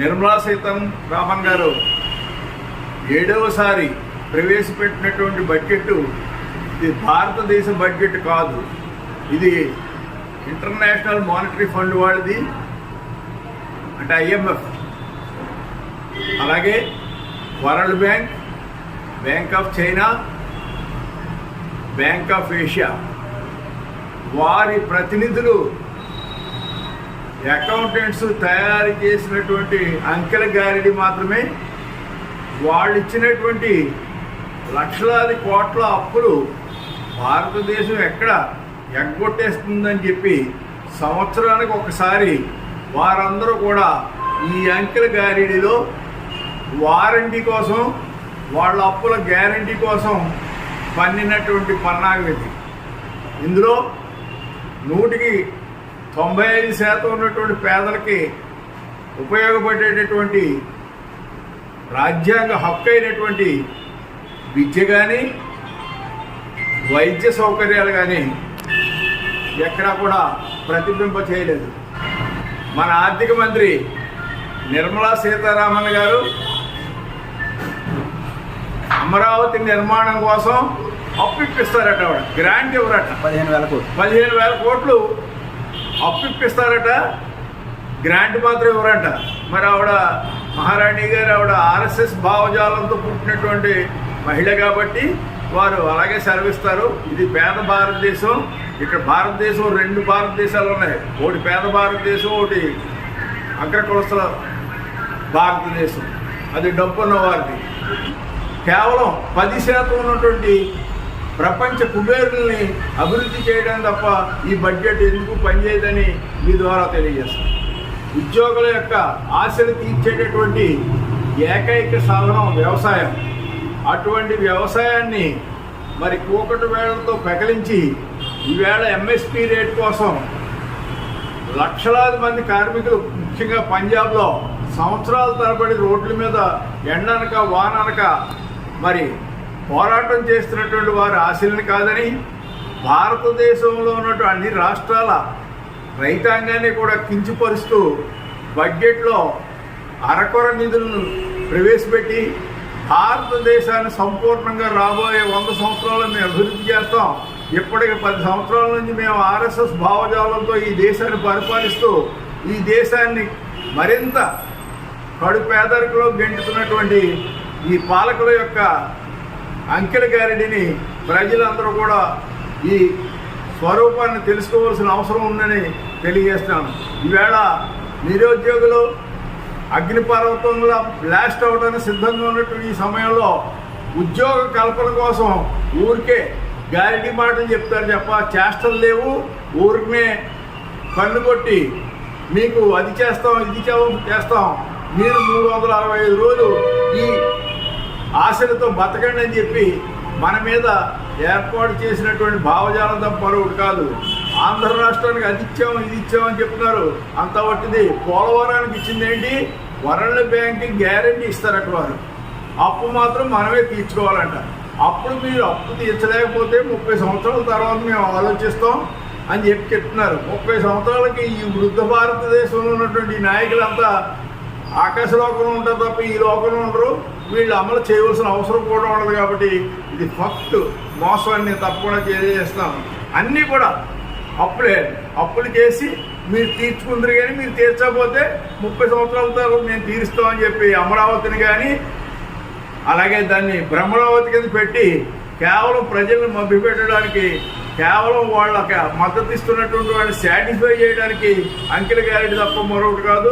నిర్మలా సీతారామన్ గారు ఏడవసారి ప్రవేశపెట్టినటువంటి బడ్జెట్ ఇది భారతదేశ బడ్జెట్ కాదు. ఇది ఇంటర్నేషనల్ మానిటరీ ఫండ్ వాళ్ళది అంటే ఐఎంఎఫ్. అలాగే world bank bank of China bank of Asia. వారి ప్రతినిధులు అకౌంటెంట్స్ తయారు చేసినటువంటి అంకెల గారిడి మాత్రమే. వాళ్ళు ఇచ్చినటువంటి లక్షలాది కోట్ల అప్పులు భారతదేశం ఎక్కడ ఎగ్గొట్టేస్తుందని చెప్పి సంవత్సరానికి ఒకసారి వారందరూ కూడా ఈ అంకెల గారిడిలో వారంటీ కోసం వాళ్ళ అప్పుల గ్యారంటీ కోసం పన్నినటువంటి పన్నాగం ఇది. ఇందులో నూటికి తొంభై ఐదు శాతం ఉన్నటువంటి పేదలకి ఉపయోగపడేటటువంటి రాజ్యాంగ హక్కు అయినటువంటి విద్య కానీ వైద్య సౌకర్యాలు కానీ ఎక్కడా కూడా ప్రతిబింబ చేయలేదు. మన ఆర్థిక మంత్రి నిర్మలా సీతారామన్ గారు అమరావతి నిర్మాణం కోసం అప్పు ఇప్పిస్తారట ఆవిడ. గ్రాంట్ ఇవ్వరట. పదిహేను వేల కోట్లు. పదిహేను వేల కోట్లు అప్పు ఇప్పిస్తారట గ్రాంట్ మాత్రం ఇవ్వరంట మరి ఆవిడ మహారాణి గారు ఆవిడ ఆర్ఎస్ఎస్ భావజాలంతో పుట్టినటువంటి మహిళ కాబట్టి వారు అలాగే సెలవిస్తారు. ఇది పేద భారతదేశం. ఇక్కడ భారతదేశం రెండు భారతదేశాలు ఉన్నాయి. ఒకటి పేద భారతదేశం ఒకటి అగ్రకులస్తుల భారతదేశం. అది డబ్బున్న వారిది కేవలం పది శాతం ఉన్నటువంటి ప్రపంచ కుబేరుల్ని అభివృద్ధి చేయడం తప్ప ఈ బడ్జెట్ ఎందుకు పనిచేయదని మీ ద్వారా తెలియజేస్తాను ఉద్యోగుల యొక్క ఆశలు తీర్చేటటువంటి ఏకైక సాధనం వ్యవసాయం. అటువంటి వ్యవసాయాన్ని మరి కూకటి వేళలతో పెకలించి ఈవేళ ఎంఎస్పి రేట్ కోసం లక్షలాది మంది కార్మికులు ముఖ్యంగా పంజాబ్లో సంవత్సరాల తరబడి రోడ్ల మీద ఎండనక వాననక మరి పోరాటం చేస్తున్నటువంటి వారి ఆశల్ని కాదని భారతదేశంలో ఉన్నటువంటి అన్ని రాష్ట్రాల రైతాంగాన్ని కూడా కించిపరుస్తూ బడ్జెట్లో అరకొర నిధులను ప్రవేశపెట్టి భారతదేశాన్ని సంపూర్ణంగా రాబోయే వంద సంవత్సరాలు మేము అభివృద్ధి చేస్తాం. ఇప్పటికి పది సంవత్సరాల నుంచి మేము ఆర్ఎస్ఎస్ భావజాలంతో ఈ దేశాన్ని పరిపాలిస్తూ ఈ దేశాన్ని మరింత కడు పేదరికలో గెంటుతున్నటువంటి ఈ పాలకుల యొక్క అంకెల గారిడిని ప్రజలందరూ కూడా ఈ స్వరూపాన్ని తెలుసుకోవాల్సిన అవసరం ఉందని తెలియజేస్తున్నాను. ఈవేళ నిరుద్యోగులు అగ్నిపర్వతంలో బ్లాస్ట్ అవడానికి సిద్ధంగా ఉన్నటువంటి ఈ సమయంలో ఉద్యోగ కల్పన కోసం ఊరికే గ్యారెంటీ మాటలు చెప్తారు తప్ప చేష్టలు లేవు. ఊరికనే కళ్ళు కొట్టి మీకు అది చేస్తాం ఇది చేస్తాం. మీరు మూడు వందల అరవై ఐదు రోజులు ఈ ఆశలతో బతకండి అని చెప్పి మన మీద ఏర్పాటు చేసినటువంటి భావజాలం తప్ప మరొకటి కాదు. ఆంధ్ర రాష్ట్రానికి అది ఇచ్చాం ఇది ఇచ్చాం అని చెప్తున్నారు. అంత వట్టిది. పోలవరానికి ఇచ్చింది ఏంటి? వరల్డ్ బ్యాంక్ గ్యారంటీ అక్కడ వారు. అప్పు మాత్రం మనమే తీర్చుకోవాలంట. అప్పుడు మీరు అప్పు తీర్చలేకపోతే ముప్పై సంవత్సరాల తర్వాత మేము ఆలోచిస్తాం అని చెప్పి చెప్తున్నారు. ముప్పై సంవత్సరాలకి ఈ వృద్ధ భారతదేశంలో ఉన్నటువంటి నాయకులంతా ఆకాశ లోకంలో ఉంటారు తప్ప ఈ లోకంలో ఉండరు. వీళ్ళు అమలు చేయవలసిన అవసరం కూడా ఉండదు కాబట్టి ఇది ఫస్ట్ మోసాన్ని తప్పకుండా చేస్తాం అన్నీ కూడా అప్పులే అప్పులు చేసి మీరు తీర్చుకుందరు కానీ మీరు తీర్చకపోతే ముప్పై సంవత్సరాల తర్వాత మేము తీరుస్తామని చెప్పి అమరావతిని కానీ అలాగే దాన్ని బ్రహ్మరావతి కింద పెట్టి కేవలం ప్రజలను మభ్యపెట్టడానికి కేవలం వాళ్ళకి మద్దతు ఇస్తున్నటువంటి వాళ్ళని సాటిస్ఫై చేయడానికి అంకిల గ్యారెంటీ తప్ప మరొకటి కాదు.